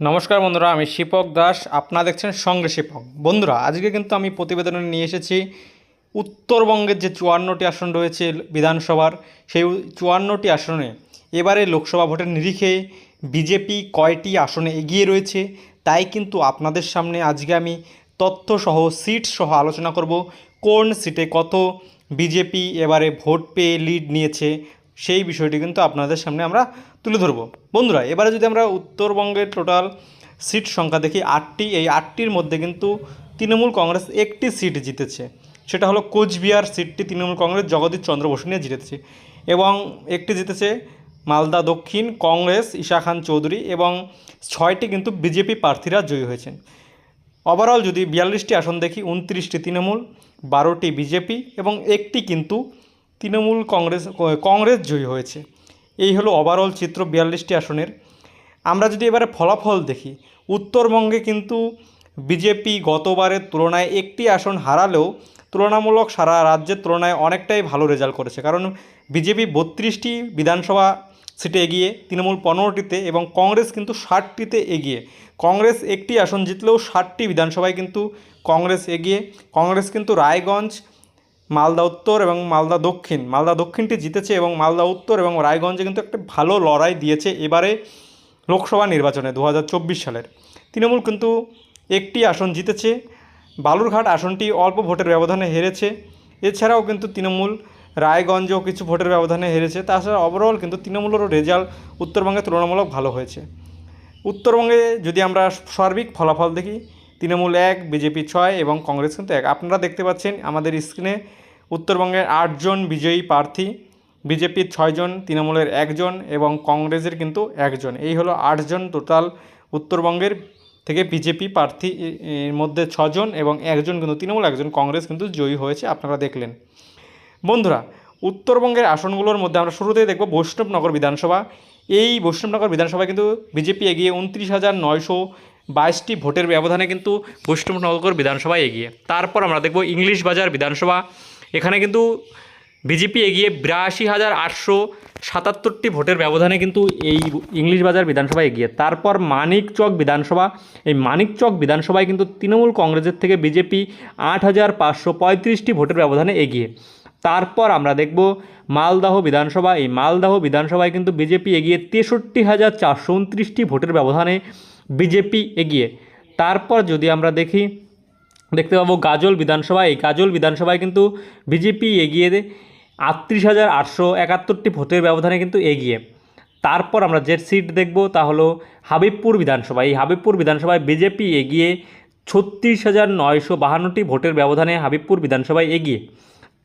নমস্কার বন্ধুরা, আমি শিপক দাস, আপনারা দেখছেন সঙ্গে শিপক। বন্ধুরা, আজকে কিন্তু আমি প্রতিবেদনে নিয়ে এসেছি উত্তরবঙ্গের যে চুয়ান্নটি আসন রয়েছে বিধানসভার, সেই চুয়ান্নটি আসনে এবারে লোকসভা ভোটের নিরিখে বিজেপি কয়টি আসনে এগিয়ে রয়েছে, তাই কিন্তু আপনাদের সামনে আজকে আমি তথ্যসহ সিট সহ আলোচনা করব, কোন সিটে কত বিজেপি এবারে ভোট পেয়ে লিড নিয়েছে সেই বিষয়টি কিন্তু আপনাদের সামনে আমরা তুলে ধরবো। বন্ধুরা, এবারে যদি আমরা উত্তরবঙ্গের টোটাল সিট সংখ্যা দেখি, আটটি, এই আটটির মধ্যে কিন্তু তৃণমূল কংগ্রেস একটি সিট জিতেছে। সেটা হলো কোচবিহার সিটটি তৃণমূল কংগ্রেস জগদীশ চন্দ্র বসু নিয়ে জিতেছে। এবং একটি জিতেছে মালদা দক্ষিণ, কংগ্রেস, ঈশা খান চৌধুরী এবং ছয়টি কিন্তু বিজেপি প্রার্থীরা জয়ী হয়েছেন। ওভারঅল যদি বিয়াল্লিশটি আসন দেখি, উনত্রিশটি তৃণমূল, বারোটি বিজেপি এবং একটি কিন্তু তৃণমূল কংগ্রেস কংগ্রেস জয়ী হয়েছে। এই হলো ওভারঅল চিত্র বিয়াল্লিশটি আসনের। আমরা যদি এবারে ফলাফল দেখি, উত্তরবঙ্গে কিন্তু বিজেপি গতবারের তুলনায় একটি আসন হারালেও তুলনামূলক সারা রাজ্যের তুলনায় অনেকটাই ভালো রেজাল্ট করেছে। কারণ বিজেপি বত্রিশটি বিধানসভা সিটে এগিয়ে, তৃণমূল পনেরোটিতে এবং কংগ্রেস কিন্তু ষাটটিতে এগিয়ে। কংগ্রেস একটি আসন জিতলেও ষাটটি বিধানসভায় কিন্তু কংগ্রেস এগিয়ে। কংগ্রেস কিন্তু রায়গঞ্জ মালদা উত্তর এবং মালদা দক্ষিণ। মালদা দক্ষিণটি জিতেছে এবং মালদা উত্তর এবং রায়গঞ্জে কিন্তু একটা ভালো লড়াই দিয়েছে এবারে লোকসভা নির্বাচনে দু হাজার চব্বিশ সালের। তৃণমূল কিন্তু একটি আসন জিতেছে। বালুরঘাট আসনটি অল্প ভোটের ব্যবধানে হেরেছে। এছাড়াও কিন্তু তৃণমূল রায়গঞ্জেও কিছু ভোটের ব্যবধানে হেরেছে। তাছাড়া ওভারঅল কিন্তু তৃণমূলেরও রেজাল্ট উত্তরবঙ্গে তুলনামূলক ভালো হয়েছে। উত্তরবঙ্গে যদি আমরা সার্বিক ফলাফল দেখি তৃণমূল এক, বিজেপি ছয় এবং কংগ্রেস কিন্তু এক। আপনারা দেখতে পাচ্ছেন আমাদের স্ক্রিনে উত্তরবঙ্গের আটজন বিজয়ী প্রার্থী বিজেপির ছয়জন তৃণমূলের একজন এবং কংগ্রেসের কিন্তু একজন এই হলো আটজন টোটাল উত্তরবঙ্গের থেকে বিজেপি প্রার্থী এর মধ্যে ছজন এবং একজন কিন্তু তৃণমূল একজন কংগ্রেস কিন্তু জয়ী হয়েছে। আপনারা দেখলেন। বন্ধুরা, উত্তরবঙ্গের আসনগুলোর মধ্যে আমরা শুরুতেই দেখব বৈষ্ণবনগর বিধানসভা। এই বৈষ্ণবনগর বিধানসভায় কিন্তু বিজেপি এগিয়ে উনত্রিশ হাজার নয়শো বাইশটি ভোটের ব্যবধানে কিন্তু বৈষ্ণবনগর বিধানসভায় এগিয়ে। তারপর আমরা দেখব ইংলিশ বাজার বিধানসভা। এখানে কিন্তু বিজেপি এগিয়ে বিরাশি হাজার আটশো সাতাত্তরটি ভোটের ব্যবধানে কিন্তু এই ইংলিশ বাজার বিধানসভায় এগিয়ে। তারপর মানিকচক বিধানসভা। এই মানিকচক বিধানসভায় কিন্তু তৃণমূল কংগ্রেসের থেকে বিজেপি আট হাজার পাঁচশো পঁয়ত্রিশটি ভোটের ব্যবধানে এগিয়ে। তারপর আমরা দেখব মালদাহ বিধানসভা। এই মালদাহ বিধানসভায় কিন্তু বিজেপি এগিয়ে তেষট্টি হাজার চারশো উনত্রিশটি ভোটের ব্যবধানে বিজেপি এগিয়ে। তারপর যদি আমরা দেখি, দেখতে পাবো গাজল বিধানসভা এই গাজল বিধানসভায় কিন্তু বিজেপি এগিয়ে আটত্রিশ হাজার আটশো একাত্তরটি ভোটের ব্যবধানে কিন্তু এগিয়ে। তারপর আমরা যে সিট দেখব তা হলো হাবিবপুর বিধানসভা। এই হাবিবপুর বিধানসভায় বিজেপি এগিয়ে ছত্রিশ হাজার নয়শো বাহান্নটি ভোটের ব্যবধানে হাবিবপুর বিধানসভায় এগিয়ে।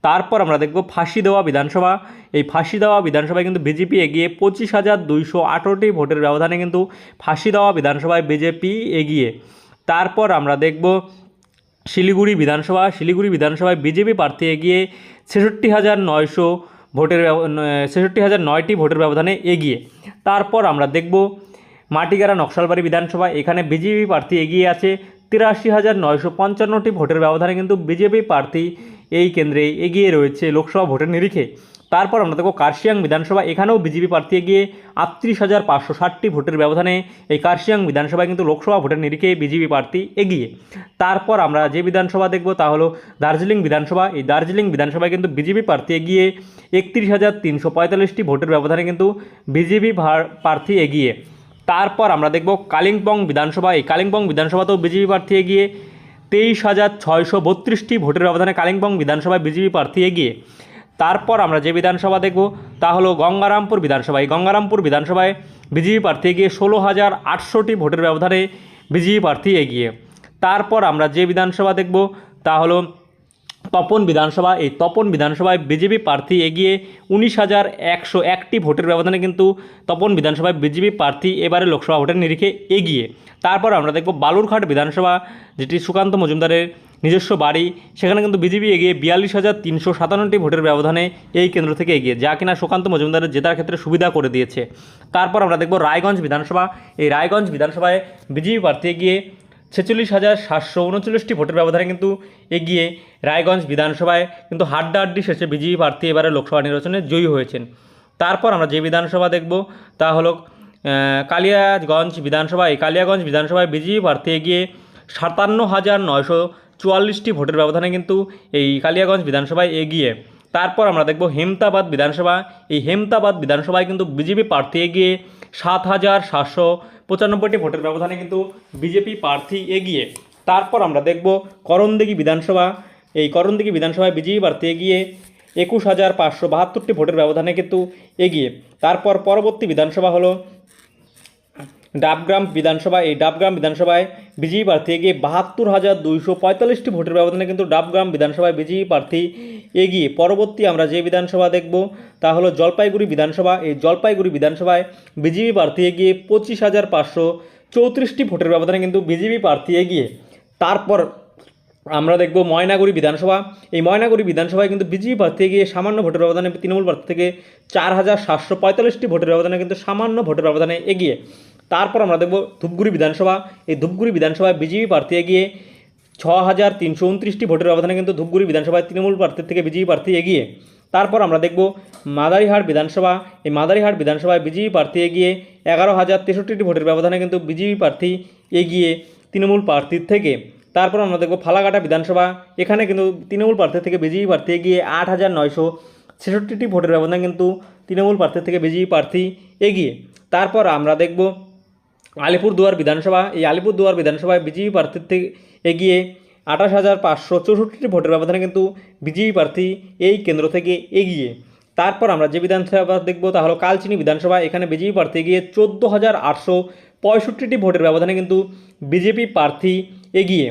তারপর আমরা দেখব ফাঁসি দেওয়া বিধানসভা। এই ফাঁসি দেওয়া বিধানসভায় কিন্তু বিজেপি এগিয়ে পঁচিশ হাজার দুইশো আঠারোটি ভোটের ব্যবধানে কিন্তু ফাঁসি দেওয়া বিধানসভায় বিজেপি এগিয়ে। তারপর আমরা দেখব শিলিগুড়ি বিধানসভা। শিলিগুড়ি বিধানসভায় বিজেপি প্রার্থী এগিয়ে ছেষট্টি হাজার নয়শো ভোটের ছেষট্টি হাজার নয়টি ভোটের ব্যবধানে এগিয়ে। তারপর আমরা দেখব মাটিগাড়া নকশালবাড়ি বিধানসভা। এখানে বিজেপি প্রার্থী এগিয়ে আছে তিরাশি হাজার নয়শো পঞ্চান্নটি ভোটের ব্যবধানে কিন্তু বিজেপি প্রার্থী এই কেন্দ্রে এগিয়ে রয়েছে লোকসভা ভোটের নিরিখে। তারপর আমরা দেখব কার্শিয়াং বিধানসভা। এখানেও বিজেপি প্রার্থী এগিয়ে আটত্রিশ হাজার পাঁচশো ষাটটি ভোটের ব্যবধানে এই কার্শিয়াং বিধানসভায় কিন্তু লোকসভা ভোটের নিরিখে বিজেপি প্রার্থী এগিয়ে। তারপর আমরা যে বিধানসভা দেখব তা হলো দার্জিলিং বিধানসভা। এই দার্জিলিং বিধানসভায় কিন্তু বিজেপি প্রার্থী এগিয়ে একত্রিশ হাজার তিনশো পঁয়তাল্লিশটি ভোটের ব্যবধানে কিন্তু বিজেপি প্রার্থী এগিয়ে। তারপর আমরা দেখব কালিম্পং বিধানসভা। এই কালিম্পং বিধানসভাতেও বিজেপি প্রার্থী এগিয়ে তেইশ হাজার ছয়শো বত্রিশটি ভোটের ব্যবধানে কালিম্পং বিধানসভায় বিজেপি প্রার্থী এগিয়ে। তারপর আমরা যে বিধানসভা দেখব, তা হলো গঙ্গারামপুর বিধানসভা এই গঙ্গারামপুর বিধানসভায় বিজেপি প্রার্থী এগিয়ে ষোলো হাজার আটশোটি ভোটের ব্যবধানে বিজেপি প্রার্থী এগিয়ে। তারপর আমরা যে বিধানসভা দেখব, তা হলো তপন বিধানসভা। এই তপন বিধানসভায় বিজেপি প্রার্থী এগিয়ে উনিশ হাজার একশো একটি ভোটের ব্যবধানে কিন্তু তপন বিধানসভায় বিজেপি প্রার্থী এবারে লোকসভা ভোটের নিরিখে এগিয়ে। তারপর আমরা দেখব বালুরঘাট বিধানসভা, যেটি সুকান্ত মজুমদারের নিজস্ব বাড়ি, সেখানে কিন্তু বিজেপি এগিয়ে বিয়াল্লিশ হাজার তিনশো সাতান্নটি ভোটের ব্যবধানে এই কেন্দ্র থেকে এগিয়ে। যা কিনা সুকান্ত মজুমদারের জেতার ক্ষেত্রে সুবিধা করে দিয়েছে। তারপর আমরা দেখব রায়গঞ্জ বিধানসভা। এই রায়গঞ্জ বিধানসভায় বিজেপি প্রার্থী এগিয়ে ছেচল্লিশ হাজার সাতশো উনচল্লিশটি ভোটের ব্যবধানে কিন্তু এগিয়ে রায়গঞ্জ বিধানসভায় কিন্তু হাড্ডাহাড্ডি শেষে বিজেপি প্রার্থী এবারে লোকসভা নির্বাচনে জয়ী হয়েছেন। তারপর আমরা যে বিধানসভা দেখব, তা হলো কালিয়াগঞ্জ বিধানসভায় কালিয়াগঞ্জ বিধানসভায় বিজেপি প্রার্থী এগিয়ে সাতান্ন হাজার নয়শো চুয়াল্লিশটি ভোটের ব্যবধানে কিন্তু এই কালিয়াগঞ্জ বিধানসভায় এগিয়ে। তারপর আমরা দেখব হেমতাবাদ বিধানসভা। এই হেমতাবাদ বিধানসভায় কিন্তু বিজেপি প্রার্থী এগিয়ে সাত হাজার সাতশো পঁচানব্বইটি ভোটের ব্যবধানে কিন্তু বিজেপি প্রার্থী এগিয়ে। তারপর আমরা দেখব করণদিঘি বিধানসভা। এই করণদিঘি বিধানসভায় বিজেপি প্রার্থী এগিয়ে একুশ হাজার পাঁচশো বাহাত্তরটি ভোটের ব্যবধানে কিন্তু এগিয়ে। তারপর পরবর্তী বিধানসভা হলো ডাবগ্রাম বিধানসভা। এই ডাবগ্রাম বিধানসভায় বিজেপি প্রার্থী এগিয়ে বাহাত্তর হাজার দুইশো পঁয়তাল্লিশটি ভোটের ব্যবধানে কিন্তু ডাবগ্রাম বিধানসভায় বিজেপি প্রার্থী এগিয়ে পরবর্তী আমরা যে বিধানসভা দেখব, তা হলো জলপাইগুড়ি বিধানসভা। এই জলপাইগুড়ি বিধানসভায় বিজেপি প্রার্থী এগিয়ে পঁচিশ হাজার পাঁচশো চৌত্রিশটি ভোটের ব্যবধানে কিন্তু বিজেপি প্রার্থী এগিয়ে। তারপর আমরা দেখব ময়নাগুড়ি বিধানসভা। এই ময়নাগুড়ি বিধানসভায় কিন্তু বিজেপি প্রার্থী গিয়ে সামান্য ভোটের ব্যবধানে তৃণমূল প্রার্থী থেকে চার হাজার সাতশো পঁয়তাল্লিশটি ভোটের ব্যবধানে কিন্তু সামান্য ভোটের ব্যবধানে এগিয়ে। তারপর আমরা দেখব ধূপগুড়ি বিধানসভা। এই ধূপগুড়ি বিধানসভায় বিজেপি প্রার্থী এগিয়ে ছ হাজার তিনশো উনত্রিশটি ভোটের ব্যবধানে কিন্তু ধূপগুড়ি বিধানসভায় তৃণমূল প্রার্থীর থেকে বিজেপি প্রার্থী এগিয়ে। তারপর আমরা দেখব মাদারিহাট বিধানসভা। এই মাদারিহাট বিধানসভায় বিজেপি প্রার্থী এগিয়ে এগারো হাজার তেষট্টিটি ভোটের ব্যবধানে কিন্তু বিজেপি প্রার্থী এগিয়ে তৃণমূল প্রার্থীর থেকে। তারপর আমরা দেখব ফালাকাটা বিধানসভা। এখানে কিন্তু তৃণমূল প্রার্থী থেকে বিজেপি প্রার্থী এগিয়ে আট হাজার নয়শো ছেষট্টিটি ভোটের ব্যবধানে কিন্তু তৃণমূল প্রার্থী থেকে বিজেপি প্রার্থী এগিয়ে। তারপর আমরা দেখব আলিপুরদুয়ার বিধানসভা, এই আলিপুরদুয়ার বিধানসভায় বিজেপি প্রার্থীর থেকে এগিয়ে আঠাশ হাজার পাঁচশো চৌষট্টিটি ভোটের ব্যবধানে কিন্তু বিজেপি প্রার্থী এই কেন্দ্র থেকে এগিয়ে। তারপর আমরা যে বিধানসভা দেখব, তা হলো কালচিনি বিধানসভা। এখানে বিজেপি প্রার্থী এগিয়ে চোদ্দ হাজার আটশো পঁয়ষট্টিটি ভোটের ব্যবধানে কিন্তু বিজেপি প্রার্থী এগিয়ে।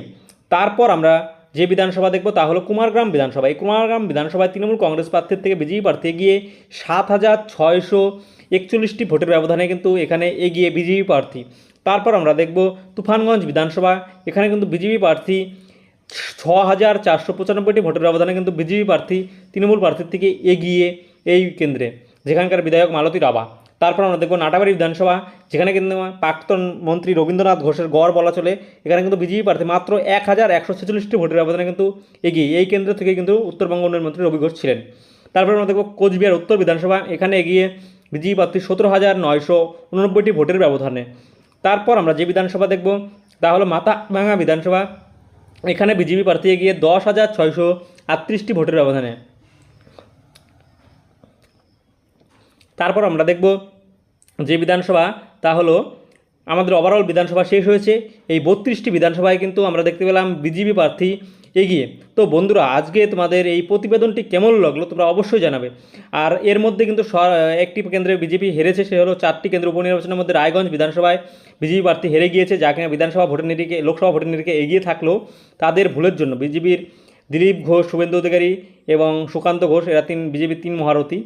তারপর আমরা যে বিধানসভা দেখব তা হলো কুমারগ্রাম বিধানসভা। এই কুমারগ্রাম বিধানসভায় তৃণমূল কংগ্রেস প্রার্থীর থেকে বিজেপি প্রার্থী গিয়ে সাত হাজার ছয়শো একচল্লিশটি ভোটের ব্যবধানে কিন্তু এখানে এগিয়ে বিজেপি প্রার্থী। তারপর আমরা দেখব তুফানগঞ্জ বিধানসভা, এখানে কিন্তু বিজেপি প্রার্থী ছ হাজার চারশো পঁচানব্বইটি ভোটের ব্যবধানে কিন্তু বিজেপি প্রার্থী, তৃণমূল প্রার্থীর থেকে এগিয়ে এই কেন্দ্রে, যেখানকার বিধায়ক মালতী রাবা তারপর আমরা দেখব নাটাবাড়ি বিধানসভা, যেখানে কিন্তু প্রাক্তন মন্ত্রী রবীন্দ্রনাথ ঘোষের গড় বলা চলে। এখানে কিন্তু বিজেপি প্রার্থী মাত্র এক হাজার একশো ছেচল্লিশটি ভোটের ব্যবধানে কিন্তু এগিয়ে, এই কেন্দ্র থেকে কিন্তু উত্তরবঙ্গ উন্নয়ন মন্ত্রী রবি ঘোষ ছিলেন। তারপর আমরা দেখব কোচবিহার উত্তর বিধানসভা, এখানে এগিয়ে বিজেপি প্রার্থী সতেরো হাজার নয়শো উননব্বইটি ভোটের ব্যবধানে। তারপর আমরা যে বিধানসভা দেখব, তা হলো মাথাভাঙা বিধানসভা। এখানে বিজেপি প্রার্থী এগিয়ে দশ হাজার ছয়শো আটত্রিশটি ভোটের ব্যবধানে। তারপর আমরা দেখব যে বিধানসভা, তা হলো আমাদের ওভারঅল বিধানসভা শেষ হয়েছে। এই বত্রিশটি বিধানসভায় কিন্তু আমরা দেখতে পেলাম বিজেপি প্রার্থী এগিয়ে। তো বন্ধুরা, আজকে তোমাদের এই প্রতিবেদনটি কেমন লাগল তোমরা অবশ্যই জানাবে। আর এর মধ্যে কিন্তু একটি কেন্দ্রে বিজেপি হেরেছে, সে হলো চারটি কেন্দ্র উপনির্বাচনের মধ্যে রায়গঞ্জ বিধানসভায় বিজেপি প্রার্থী হেরে গিয়েছে, যা কিনা বিধানসভা ভোটের নিরিখে, লোকসভা ভোটের নিরিখে এগিয়ে থাকলেও তাদের ভুলের জন্য বিজেপির দিলীপ ঘোষ, শুভেন্দু অধিকারী এবং সুকান্ত ঘোষ, এরা তিন, বিজেপির তিন মহারথী।